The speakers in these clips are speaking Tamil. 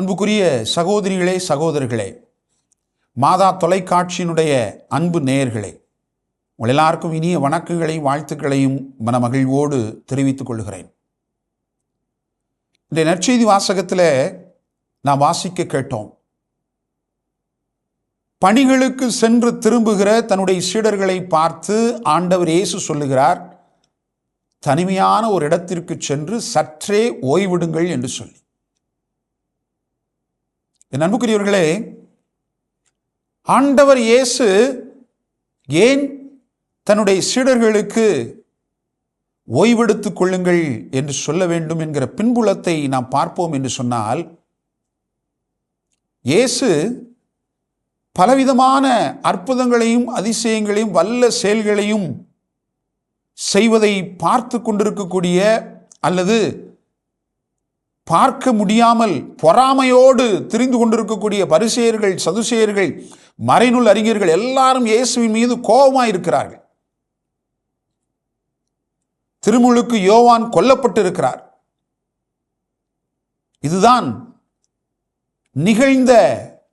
அன்புக்குரிய சகோதரிகளே சகோதரர்களே மாதா தொலைக்காட்சியினுடைய அன்பு நேயர்களே உங்கள் எல்லாருக்கும் இனிய வணக்கங்களையும் வாழ்த்துக்களையும் மனமகிழ்வோடு தெரிவித்துக் கொள்கிறேன். இந்த நற்செய்தி வாசகத்தில் நாம் வாசிக்க கேட்டோம். பணிகளுக்கு சென்று திரும்புகிற தன்னுடைய சீடர்களை பார்த்து ஆண்டவர் இயேசு சொல்லுகிறார் தனிமையான ஒரு இடத்திற்கு சென்று சற்றே ஓய்விடுங்கள் என்று சொல்லி. என் அன்புக்குரியவர்களே ஆண்டவர் இயேசு ஏன் தன்னுடைய சீடர்களுக்கு ஓய்வெடுத்துக் கொள்ளுங்கள் என்று சொல்ல வேண்டும் என்கிற பின்புலத்தை நாம் பார்ப்போம் என்று சொன்னால் இயேசு பலவிதமான அற்புதங்களையும் அதிசயங்களையும் வல்ல செயல்களையும் செய்வதை பார்த்து கொண்டிருக்கக்கூடிய அல்லது பார்க்க முடியாமல் பொறாமையோடு திரிந்து கொண்டிருக்கக்கூடிய பரிசெயர்கள் சதுசேயர்கள் மறைநூல் அறிஞர்கள் எல்லாரும் இயேசுவின் மீது கோபமாக இருக்கிறார்கள் திருமுழுக்கு யோவான் கொல்லப்பட்டிருக்கிறார். இதுதான் நிகழ்ந்த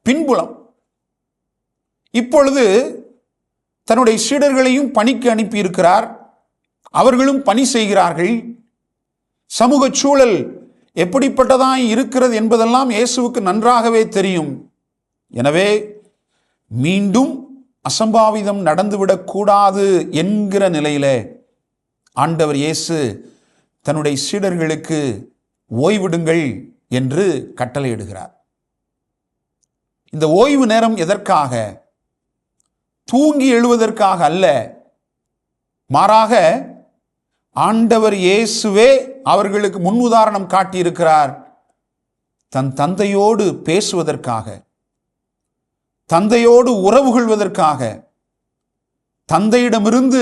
பின்புலம். இப்பொழுது தன்னுடைய சீடர்களையும் பணிக்கு அனுப்பியிருக்கிறார். அவர்களும் பணி செய்கிறார்கள். சமூக சூழல் எப்படிப்பட்டதாய் இருக்கிறது என்பதெல்லாம் இயேசுவுக்கு நன்றாகவே தெரியும். எனவே மீண்டும் அசம்பாவிதம் நடந்துவிடக்கூடாது என்கிற நிலையிலே ஆண்டவர் இயேசு தன்னுடைய சீடர்களுக்கு ஓய்விடுங்கள் என்று கட்டளையிடுகிறார். இந்த ஓய்வு நேரம் எதற்காக? தூங்கி எழுவதற்காக அல்ல மாறாக ஆண்டவர் இயேசுவே அவர்களுக்கு முன்னுதாரணம் காட்டியிருக்கிறார். தன் தந்தையோடு பேசுவதற்காக தந்தையோடு உறவு கொள்வதற்காக தந்தையிடமிருந்து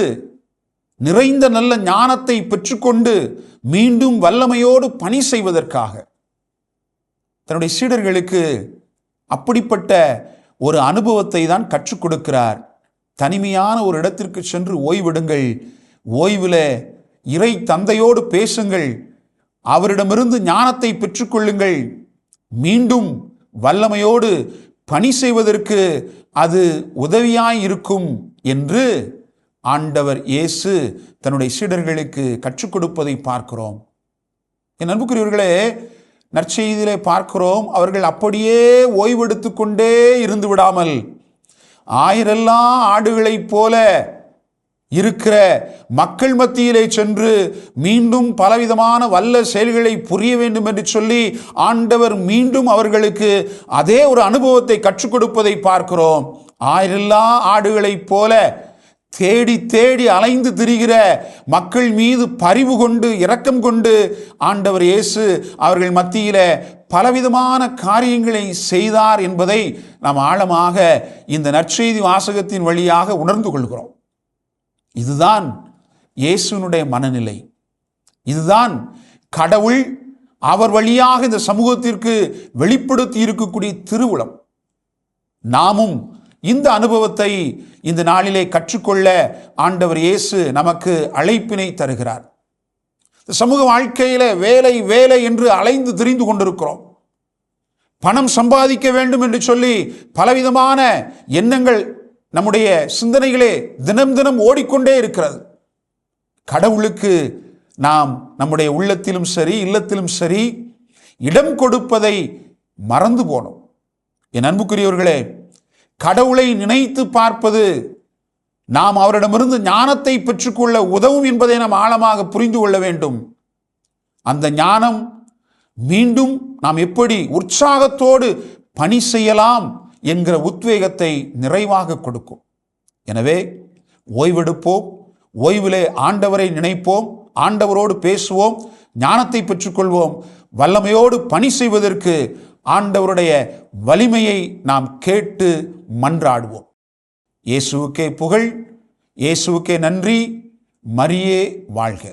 நிறைந்த நல்ல ஞானத்தை பெற்றுக்கொண்டு மீண்டும் வல்லமையோடு பணி செய்வதற்காக தன்னுடைய சீடர்களுக்கு அப்படிப்பட்ட ஒரு அனுபவத்தை தான் கற்றுக் கொடுக்கிறார். தனிமையான ஒரு இடத்திற்கு சென்று ஓய்விடுங்கள். ஓய்வில் இறை தந்தையோடு பேசுங்கள். அவரிடமிருந்து ஞானத்தை பெற்றுக்கொள்ளுங்கள். மீண்டும் வல்லமையோடு பணி செய்வதற்கு அது உதவியாய் இருக்கும் என்று ஆண்டவர் இயேசு தன்னுடைய சீடர்களுக்கு கற்றுக் கொடுப்பதை பார்க்கிறோம். என் அன்புக்குரியவர்களே நற்செய்தியிலே பார்க்கிறோம் அவர்கள் அப்படியே ஓய்வெடுத்து கொண்டே இருந்து விடாமல் ஆயிரெல்லாம் ஆடுகளைப் போல இருக்கிற மக்கள் மத்தியிலே சென்று மீண்டும் பலவிதமான வல்ல செயல்களை புரிய வேண்டும் என்று சொல்லி ஆண்டவர் மீண்டும் அவர்களுக்கு அதே ஒரு அனுபவத்தை கற்றுக் கொடுப்பதை பார்க்கிறோம். ஆயிரெல்லா ஆடுகளைப் போல தேடி தேடி அலைந்து திரிகிற மக்கள் மீது பரிவு கொண்டு இரக்கம் கொண்டு ஆண்டவர் இயேசு அவர்கள் மத்தியில் பலவிதமான காரியங்களை செய்தார் என்பதை நாம் ஆழமாக இந்த நற்செய்தி வாசகத்தின் வழியாக உணர்ந்து கொள்கிறோம். இதுதான் இயேசுனுடைய மனநிலை. இதுதான் கடவுள் அவர் வழியாக இந்த சமூகத்திற்கு வெளிப்படுத்தி இருக்கக்கூடிய திருவுளம். நாமும் இந்த அனுபவத்தை இந்த நாளிலே கற்றுக்கொள்ள ஆண்டவர் இயேசு நமக்கு அழைப்பினை தருகிறார். சமூக வாழ்க்கையில் வேலை வேலை என்று அலைந்து திரிந்து கொண்டிருக்கிறோம். பணம் சம்பாதிக்க வேண்டும் என்று சொல்லி பலவிதமான எண்ணங்கள் நம்முடைய சிந்தனைகளே தினம் தினம் ஓடிக்கொண்டே இருக்கிறது. கடவுளுக்கு நாம் நம்முடைய உள்ளத்திலும் சரி இல்லத்திலும் சரி இடம் கொடுப்பதை மறந்து போனோம். என் அன்புக்குரியவர்களே கடவுளை நினைத்து பார்ப்பது நாம் அவரிடமிருந்து ஞானத்தை பெற்றுக்கொள்ள உதவும் என்பதை நாம் ஆழமாக புரிந்து கொள்ள வேண்டும். அந்த ஞானம் மீண்டும் நாம் எப்படி உற்சாகத்தோடு பணி செய்யலாம் என்கிற உத்வேகத்தை நிறைவாக கொடுக்கும். எனவே ஓய்வெடுப்போம் ஓய்விலே ஆண்டவரை நினைப்போம் ஆண்டவரோடு பேசுவோம் ஞானத்தை பெற்றுக்கொள்வோம் வல்லமையோடு பணி செய்வதற்கு ஆண்டவருடைய வலிமையை நாம் கேட்டு மன்றாடுவோம். இயேசுவுக்கே புகழ் இயேசுவுக்கே நன்றி மரியே வாழ்க.